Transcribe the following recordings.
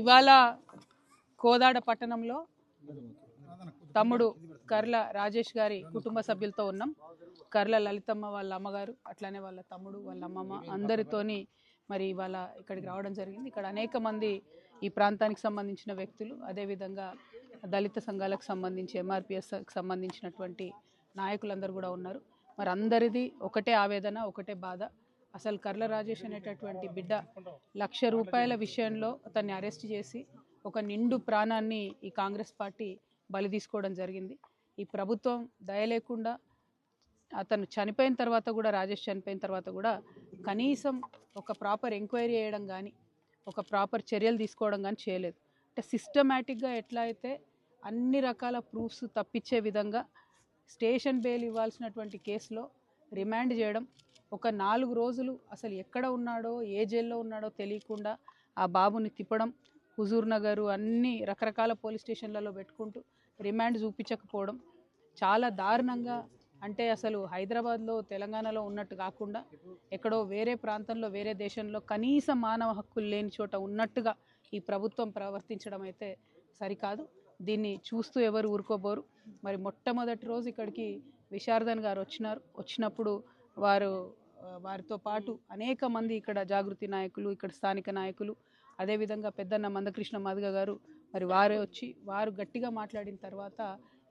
ఇవాళ కోదాడ పట్టణంలో తమ్ముడు కర్ల రాజేష్ గారి కుటుంబ సభ్యులతో ఉన్నాం. కర్ల లలితమ్మ వాళ్ళ అమ్మగారు అట్లానే వాళ్ళ తమ్ముడు వాళ్ళ అమ్మమ్మ అందరితోని మరి ఇవాళ ఇక్కడికి రావడం జరిగింది. ఇక్కడ అనేక మంది ఈ ప్రాంతానికి సంబంధించిన వ్యక్తులు అదేవిధంగా దళిత సంఘాలకు సంబంధించి ఎంఆర్పిఎస్కి సంబంధించినటువంటి నాయకులందరూ కూడా ఉన్నారు. మరి అందరిది ఒకటే ఆవేదన ఒకటే బాధ. అసలు కర్ల రాజేష్ అనేటటువంటి బిడ్డ లక్ష రూపాయల విషయంలో అతన్ని అరెస్ట్ చేసి ఒక నిండు ప్రాణాన్ని ఈ కాంగ్రెస్ పార్టీ బలి తీసుకోవడం జరిగింది. ఈ ప్రభుత్వం దయ లేకుండా అతను చనిపోయిన తర్వాత కూడా రాజేష్ చనిపోయిన తర్వాత కూడా కనీసం ఒక ప్రాపర్ ఎంక్వైరీ చేయడం కానీ ఒక ప్రాపర్ చర్యలు తీసుకోవడం కానీ చేయలేదు. అంటే సిస్టమేటిక్గా ఎట్లా అయితే అన్ని రకాల ప్రూఫ్స్ తప్పించే విధంగా స్టేషన్ బెయిల్ ఇవ్వాల్సినటువంటి కేసులో రిమాండ్ చేయడం ఒక నాలుగు రోజులు అసలు ఎక్కడ ఉన్నాడో ఏ జైల్లో ఉన్నాడో తెలియకుండా ఆ బాబుని తిప్పడం హుజూర్ నగరు అన్ని రకరకాల పోలీస్ స్టేషన్లలో పెట్టుకుంటూ రిమాండ్ చూపించకపోవడం చాలా దారుణంగా అంటే అసలు హైదరాబాద్లో తెలంగాణలో ఉన్నట్టు కాకుండా ఎక్కడో వేరే ప్రాంతంలో వేరే దేశంలో కనీస మానవ హక్కులు లేని చోట ఉన్నట్టుగా ఈ ప్రభుత్వం ప్రవర్తించడం అయితే సరికాదు. దీన్ని చూస్తూ ఎవరు ఊరుకోబోరు. మరి మొట్టమొదటి రోజు ఇక్కడికి విశారదన్ గారు వచ్చినారు. వచ్చినప్పుడు వారు వారితో పాటు అనేక మంది ఇక్కడ జాగృతి నాయకులు ఇక్కడ స్థానిక నాయకులు అదేవిధంగా పెద్దన్న మందకృష్ణ మాదిగ గారు మరి వారే వచ్చి వారు గట్టిగా మాట్లాడిన తర్వాత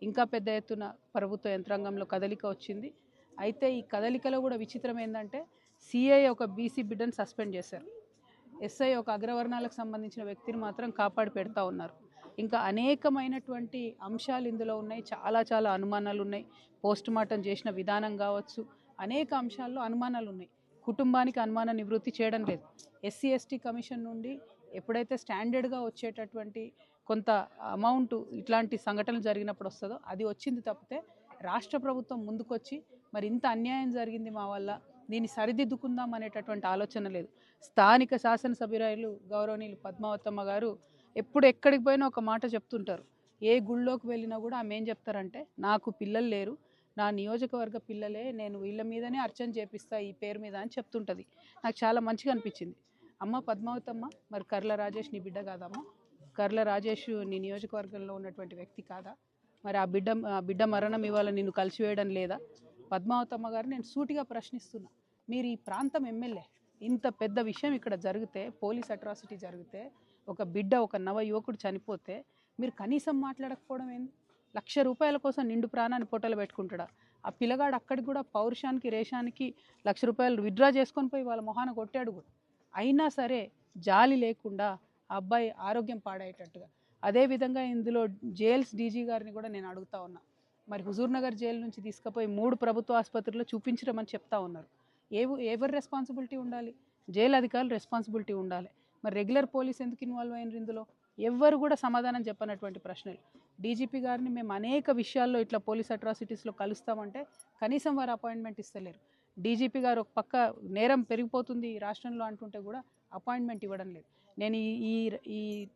ఇంకా పెద్ద ఎత్తున ప్రభుత్వ యంత్రాంగంలో కదలిక వచ్చింది. అయితే ఈ కదలికలో కూడా విచిత్రం ఏంటంటే సిఐ ఒక బీసీ బిడ్డను సస్పెండ్ చేశారు. ఎస్ఐ ఒక అగ్రవర్ణాలకు సంబంధించిన వ్యక్తిని మాత్రం కాపాడి పెడతా ఉన్నారు. ఇంకా అనేకమైనటువంటి అంశాలు ఇందులో ఉన్నాయి. చాలా చాలా అనుమానాలు ఉన్నాయి. పోస్ట్ మార్టం చేసిన విధానం కావచ్చు అనేక అంశాల్లో అనుమానాలు ఉన్నాయి కుటుంబానికి అనుమాన నివృత్తి చేయడం లేదు. ఎస్సీ ఎస్టీ కమిషన్ నుండి ఎప్పుడైతే స్టాండర్డ్గా వచ్చేటటువంటి కొంత అమౌంట్ ఇట్లాంటి సంఘటనలు జరిగినప్పుడు వస్తుందో అది వచ్చింది తప్పితే రాష్ట్ర ప్రభుత్వం ముందుకొచ్చి మరి ఇంత అన్యాయం జరిగింది మా వల్ల దీన్ని సరిదిద్దుకుందాం అనేటటువంటి ఆలోచన లేదు. స్థానిక శాసనసభ్యురాయలు గౌరవనీయులు పద్మావతమ్మ గారు ఎప్పుడు ఎక్కడికి పోయినా ఒక మాట చెప్తుంటారు. ఏ గుళ్ళోకి వెళ్ళినా కూడా ఆమె ఏం చెప్తారంటే నాకు పిల్లలు లేరు నా నియోజకవర్గ పిల్లలే నేను వీళ్ళ మీదనే అర్చన చేపిస్తా ఈ పేరు మీద అని చెప్తుంటుంది. నాకు చాలా మంచిగా అనిపించింది. అమ్మ పద్మావతమ్మ మరి కర్ల రాజేష్ నీ బిడ్డ కాదమ్మ. కర్ల రాజేష్ నీ నియోజకవర్గంలో ఉన్నటువంటి వ్యక్తి కాదా? మరి ఆ బిడ్డ ఆ బిడ్డ మరణం ఇవాళ నిన్ను కలిసివేయడం లేదా? పద్మావతమ్మ గారు నేను సూటిగా ప్రశ్నిస్తున్నా. మీరు ఈ ప్రాంతం ఎమ్మెల్యే ఇంత పెద్ద విషయం ఇక్కడ జరిగితే పోలీస్ అట్రాసిటీ జరిగితే ఒక బిడ్డ ఒక నవ యువకుడు చనిపోతే మీరు కనీసం మాట్లాడకపోవడం ఏంది? లక్ష రూపాయల కోసం నిండు ప్రాణాన్ని పొట్టలు పెట్టుకుంటాడా? ఆ పిల్లగాడు అక్కడికి కూడా పౌరుషానికి రేషానికి లక్ష రూపాయలు విత్డ్రా చేసుకొని పోయి వాళ్ళ మొహాన కొట్టాడు కూడా. అయినా సరే జాలి లేకుండా ఆ అబ్బాయి ఆరోగ్యం పాడయ్యేటట్టుగా. అదేవిధంగా ఇందులో జైల్స్ డీజీ గారిని కూడా నేను అడుగుతా ఉన్నా. మరి హుజూర్నగర్ జైలు నుంచి తీసుకుపోయి మూడు ప్రభుత్వ ఆసుపత్రుల్లో చూపించడమని చెప్తా ఉన్నారు. ఏ ఎవరి రెస్పాన్సిబిలిటీ ఉండాలి? జైలు అధికారులు రెస్పాన్సిబిలిటీ ఉండాలి. మరి రెగ్యులర్ పోలీస్ ఎందుకు ఇన్వాల్వ్ అయినారు ఇందులో? ఎవ్వరు కూడా సమాధానం చెప్పనటువంటి ప్రశ్నలు. డీజీపీ గారిని మేము అనేక విషయాల్లో ఇట్లా పోలీస్ అట్రాసిటీస్లో కలుస్తామంటే కనీసం వారు అపాయింట్మెంట్ ఇస్తలేరు. డీజీపీ గారు ఒక పక్క నేరం పెరిగిపోతుంది ఈ రాష్ట్రంలో అంటుంటే కూడా అపాయింట్మెంట్ ఇవ్వడం లేదు. నేను ఈ ఈ-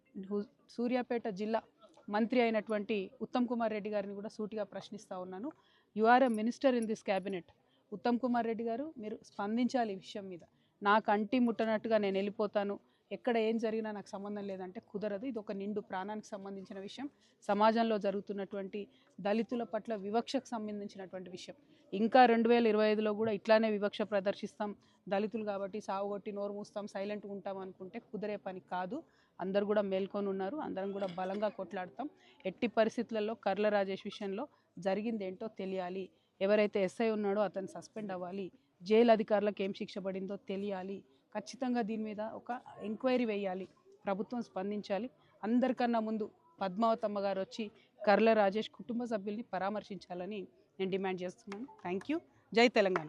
సూర్యాపేట జిల్లా మంత్రి అయినటువంటి ఉత్తమ్ కుమార్ రెడ్డి గారిని కూడా సూటిగా ప్రశ్నిస్తూ ఉన్నాను. You are a minister in this cabinet Uttam Kumar Reddy garu మీరు స్పందించాలి ఈ విషయం మీద. నాకు అంటి ముట్టనట్టుగా నేను వెళ్ళిపోతాను. ఎక్కడ ఏం జరిగినా నాకు సంబంధం లేదంటే కుదరదు. ఇది ఒక నిండు ప్రాణానికి సంబంధించిన విషయం. సమాజంలో జరుగుతున్నటువంటి దళితుల పట్ల వివక్షకు సంబంధించినటువంటి విషయం. ఇంకా రెండు వేల ఇరవై ఐదులో కూడా ఇట్లానే వివక్ష ప్రదర్శిస్తాం. దళితులు కాబట్టి సావుగొట్టి నోరు మూస్తాం సైలెంట్గా ఉంటాం అనుకుంటే కుదిరే పని కాదు. అందరు కూడా మేల్కొని ఉన్నారు. అందరం కూడా బలంగా కొట్లాడతాం. ఎట్టి పరిస్థితులలో కర్ల రాజేష్ విషయంలో జరిగింది ఏంటో తెలియాలి. ఎవరైతే ఎస్ఐ ఉన్నాడో అతను సస్పెండ్ అవ్వాలి. జైలు అధికారులకు ఏం శిక్ష పడిందో తెలియాలి. ఖచ్చితంగా దీని మీద ఒక ఎంక్వైరీ వేయాలి ప్రభుత్వం స్పందించాలి. అందరికన్నా ముందు పద్మావతమ్మ గారు వచ్చి కర్ల రాజేష్ కుటుంబ సభ్యుల్ని పరామర్శించాలని నేను డిమాండ్ చేస్తున్నాను. థ్యాంక్ యూ జై తెలంగాణ.